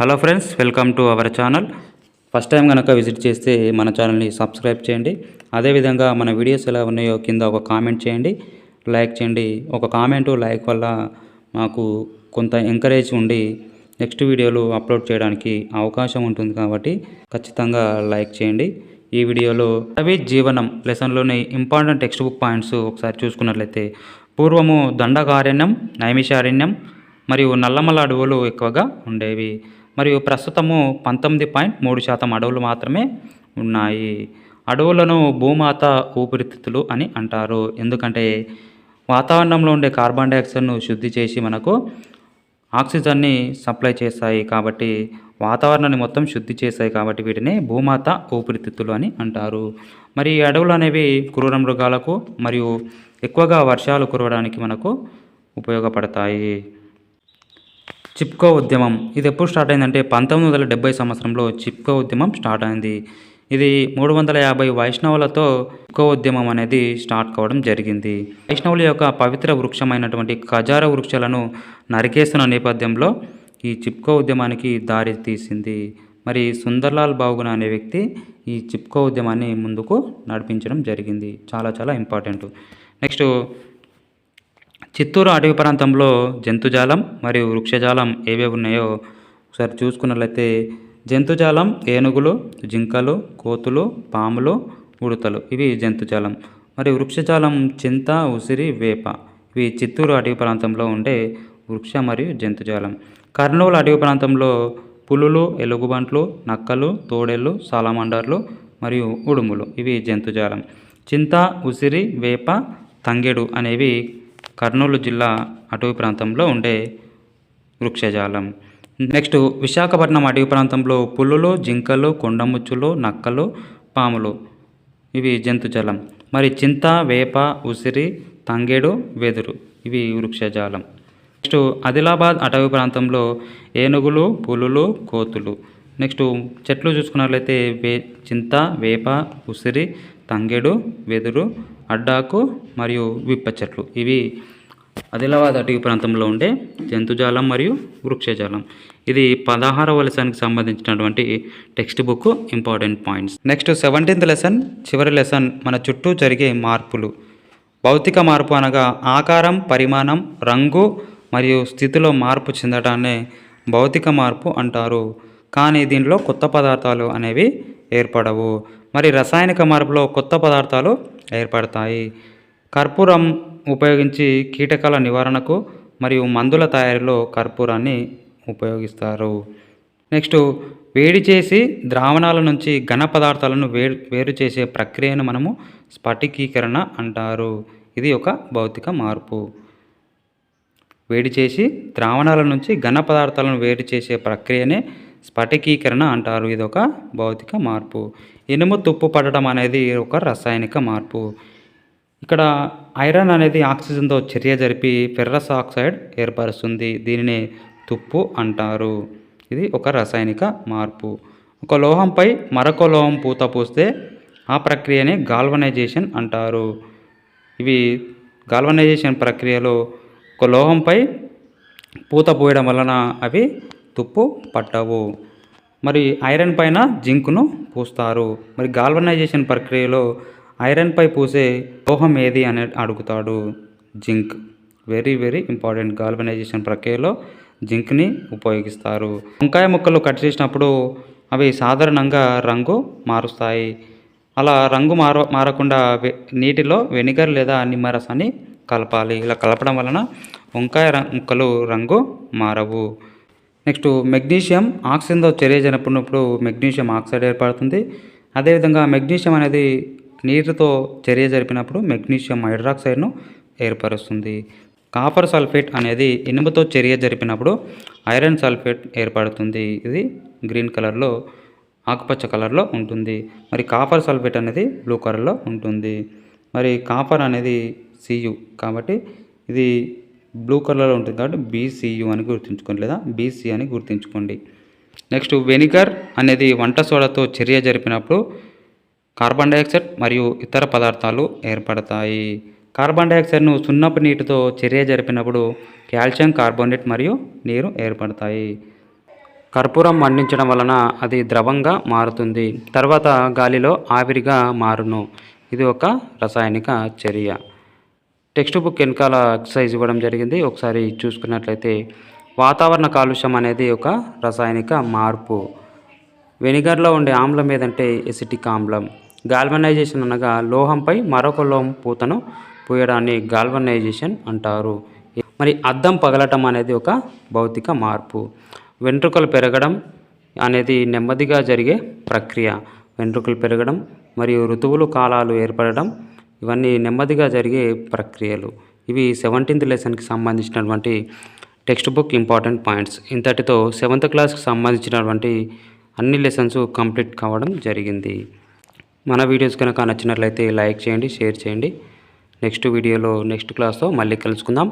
Hello friends welcome to our channel. First time కనుక visit చేస్తే మన ఛానల్ని సబ్స్క్రైబ్ చేయండి. అదేవిధంగా మన వీడియోస్ ఎలా ఉన్నాయో కింద ఒక కామెంట్ చేయండి. లైక్ చేయండి. ఒక కామెంటు లైక్ వల్ల మాకు కొంత ఎంకరేజ్ ఉండి నెక్స్ట్ వీడియోలు అప్లోడ్ చేయడానికి అవకాశం ఉంటుంది కాబట్టి ఖచ్చితంగా లైక్ చేయండి. ఈ వీడియోలో అవి జీవనం లెసన్లోని ఇంపార్టెంట్ టెక్స్ట్ బుక్ పాయింట్స్ ఒకసారి చూసుకున్నట్లయితే పూర్వము దండకారణ్యం నైమిషారణ్యం మరియు నల్లమల అడవులు ఎక్కువగా ఉండేవి. మరియు ప్రస్తుతము పంతొమ్మిది పాయింట్ మూడు శాతం అడవులు మాత్రమే ఉన్నాయి. అడవులను భూమాత ఊపిరితిత్తులు అని అంటారు. ఎందుకంటే వాతావరణంలో ఉండే కార్బన్ డైఆక్సైడ్ను శుద్ధి చేసి మనకు ఆక్సిజన్ని సప్లై చేస్తాయి కాబట్టి వాతావరణాన్ని మొత్తం శుద్ధి చేస్తాయి కాబట్టి వీటిని భూమాత ఊపిరితిత్తులు అని అంటారు. మరి ఈ అడవులు అనేవి క్రూర మృగాలకు మరియు ఎక్కువగా వర్షాలు కురవడానికి మనకు ఉపయోగపడతాయి. చిప్కో ఉద్యమం. ఇది ఎప్పుడు స్టార్ట్ అయిందంటే పంతొమ్మిది వందల డెబ్బై సంవత్సరంలో చిప్కో ఉద్యమం స్టార్ట్ అయింది. ఇది మూడు వందల యాభై వైష్ణవులతో చిప్కో ఉద్యమం అనేది స్టార్ట్ కావడం జరిగింది. వైష్ణవుల యొక్క పవిత్ర వృక్షమైనటువంటి ఖజార వృక్షాలను నరికేస్తున్న నేపథ్యంలో ఈ చిప్కో ఉద్యమానికి దారి తీసింది. మరి సుందర్లాల్ బాగున అనే వ్యక్తి ఈ చిప్కో ఉద్యమాన్ని ముందుకు నడిపించడం జరిగింది. చాలా చాలా ఇంపార్టెంట్. నెక్స్ట్ చిత్తూరు అటవీ ప్రాంతంలో జంతుజాలం మరియు వృక్షజాలం ఏవేవి ఉన్నాయో ఒకసారి చూసుకున్నట్లయితే జంతుజాలం ఏనుగులు జింకలు కోతులు పాములు ఉడతలు. ఇవి జంతుజాలం. మరి వృక్షజాలం చింత ఉసిరి వేప. ఇవి చిత్తూరు అటవీ ప్రాంతంలో ఉండే వృక్ష మరియు జంతుజాలం. కర్నూలు అటవీ ప్రాంతంలో పులులు ఎలుగుబంట్లు నక్కలు తోడేళ్ళు సాలమండర్లు మరియు ఉడుములు. ఇవి జంతుజాలం. చింత ఉసిరి వేప తంగెడు అనేవి కర్నూలు జిల్లా అటవీ ప్రాంతంలో ఉండే వృక్షజాలం. నెక్స్ట్ విశాఖపట్నం అటవీ ప్రాంతంలో పులులు జింకలు కొండముచ్చులు నక్కలు పాములు. ఇవి జంతుజాలం మరి చింత వేప ఉసిరి తంగేడు వెదురు. ఇవి వృక్షజాలం. నెక్స్ట్ ఆదిలాబాద్ అటవీ ప్రాంతంలో ఏనుగులు పులులు కోతులు. నెక్స్ట్ చెట్లు చూసుకున్నట్లయితే వే చింత వేప ఉసిరి తంగెడు వెదురు అడ్డాకు మరియు విప్ప చెట్లు. ఇవి ఆదిలాబాద్ అటవీ ప్రాంతంలో ఉండే జంతుజాలం మరియు వృక్షజాలం. ఇది పదహార లెసన్కి సంబంధించినటువంటి text book important points. Next seventeenth lesson చివరి లెసన్ మన చుట్టూ జరిగే మార్పులు. భౌతిక మార్పు అనగా ఆకారం పరిమాణం రంగు మరియు స్థితిలో మార్పు చెందడాన్ని భౌతిక మార్పు అంటారు. కానీ దీనిలో కొత్త పదార్థాలు అనేవి ఏర్పడవు. మరి రసాయనిక మార్పులో కొత్త పదార్థాలు ఏర్పడతాయి. కర్పూరం ఉపయోగించి కీటకాల నివారణకు మరియు మందుల తయారీలో కర్పూరాన్ని ఉపయోగిస్తారు. నెక్స్ట్ వేడి చేసి ద్రావణాల నుంచి ఘన పదార్థాలను వేరు వేరు చేసే ప్రక్రియను మనము స్ఫటికీకరణ అంటారు. ఇది ఒక భౌతిక మార్పు. వేడి చేసి ద్రావణాల నుంచి ఘన పదార్థాలను వేరు చేసే ప్రక్రియనే స్ఫటికీకరణ అంటారు. ఇది ఒక భౌతిక మార్పు. ఇనుము తుప్పు పడటం అనేది ఒక రసాయనిక మార్పు. ఇక్కడ ఐరన్ అనేది ఆక్సిజన్తో చర్య జరిపి ఫెర్రస్ ఆక్సైడ్ ఏర్పరుస్తుంది. దీనిని తుప్పు అంటారు. ఇది ఒక రసాయనిక మార్పు. ఒక లోహంపై మరొక లోహం పూత పూస్తే ఆ ప్రక్రియనే గాల్వనైజేషన్ అంటారు. ఇవి గాల్వనైజేషన్ ప్రక్రియలో ఒక లోహంపై పూత పోయడం వలన అవి తుప్పు పట్టవు. మరి ఐరన్ పైన జింక్ను పూస్తారు. మరి గాల్వనైజేషన్ ప్రక్రియలో ఐరన్పై పూసే లోహం ఏది అని అడుగుతాడు zinc. Very very important. Galvanization ప్రక్రియలో జింక్ని ఉపయోగిస్తారు. వంకాయ ముక్కలు కట్ చేసినప్పుడు అవి సాధారణంగా రంగు మారుస్తాయి. అలా రంగు మార మారకుండా నీటిలో వెనిగర్ లేదా నిమ్మరసాన్ని కలపాలి. ఇలా కలపడం వలన వంకాయ ముక్కలు రంగు మారవు. నెక్స్ట్ మెగ్నీషియం ఆక్సిజన్తో చర్య జరిపినప్పుడు మెగ్నీషియం ఆక్సైడ్ ఏర్పడుతుంది. అదేవిధంగా మెగ్నీషియం అనేది నీటితో చర్య జరిపినప్పుడు మెగ్నీషియం హైడ్రాక్సైడ్ను ఏర్పరుస్తుంది. కాపర్ సల్ఫేట్ అనేది ఇనుముతో చర్య జరిపినప్పుడు ఐరన్ సల్ఫేట్ ఏర్పడుతుంది. ఇది గ్రీన్ కలర్లో ఆకుపచ్చ కలర్లో ఉంటుంది. మరి కాపర్ సల్ఫేట్ అనేది బ్లూ కలర్లో ఉంటుంది. మరి కాపర్ అనేది సియు కాబట్టి ఇది బ్లూ కలర్లో ఉంటుంది కాబట్టి బీసీయు అని గుర్తుంచుకోండి లేదా బీసీ అని గుర్తుంచుకోండి. నెక్స్ట్ వెనిగర్ అనేది వంట సోడాతో చర్య జరిపినప్పుడు కార్బన్ డైఆక్సైడ్ మరియు ఇతర పదార్థాలు ఏర్పడతాయి. కార్బన్ డైఆక్సైడ్ను సున్నపు నీటితో చర్య జరిపినప్పుడు కాల్షియం కార్బోనేట్ మరియు నీరు ఏర్పడతాయి. కర్పూరం మండించడం వలన అది ద్రవంగా మారుతుంది. తర్వాత గాలిలో ఆవిరిగా మారును. ఇది ఒక రసాయనిక చర్య. టెక్స్ట్ బుక్ వెనకాల ఎక్సర్సైజ్ ఇవ్వడం జరిగింది. ఒకసారి చూసుకున్నట్లయితే వాతావరణ కాలుష్యం అనేది ఒక రసాయనిక మార్పు. వెనిగర్లో ఉండే ఆమ్లం ఏదంటే ఎసిటిక్ ఆమ్లం. గాల్వనైజేషన్ అనగా లోహంపై మరొక లోహం పూతను పూయడాన్ని గాల్వనైజేషన్ అంటారు. మరి అద్దం పగలటం అనేది ఒక భౌతిక మార్పు. వెంట్రుకలు పెరగడం అనేది నెమ్మదిగా జరిగే ప్రక్రియ. వెంట్రుకలు పెరగడం మరియు ఋతువులు కాలాలు ఏర్పడడం ఇవన్నీ నెమ్మదిగా జరిగే ప్రక్రియలు. ఇవి సెవెంటీన్త్ లెసన్కి సంబంధించినటువంటి టెక్స్ట్ బుక్ ఇంపార్టెంట్ పాయింట్స్ ఇంతటితో సెవెంత్ క్లాస్కి సంబంధించినటువంటి అన్ని లెసన్స్ కంప్లీట్ కావడం జరిగింది. మన వీడియోస్ కనుక నచ్చినట్లయితే లైక్ చేయండి షేర్ చేయండి. నెక్స్ట్ వీడియోలో నెక్స్ట్ క్లాస్తో మళ్ళీ కలుసుకుందాం.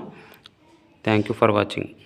Thank you for watching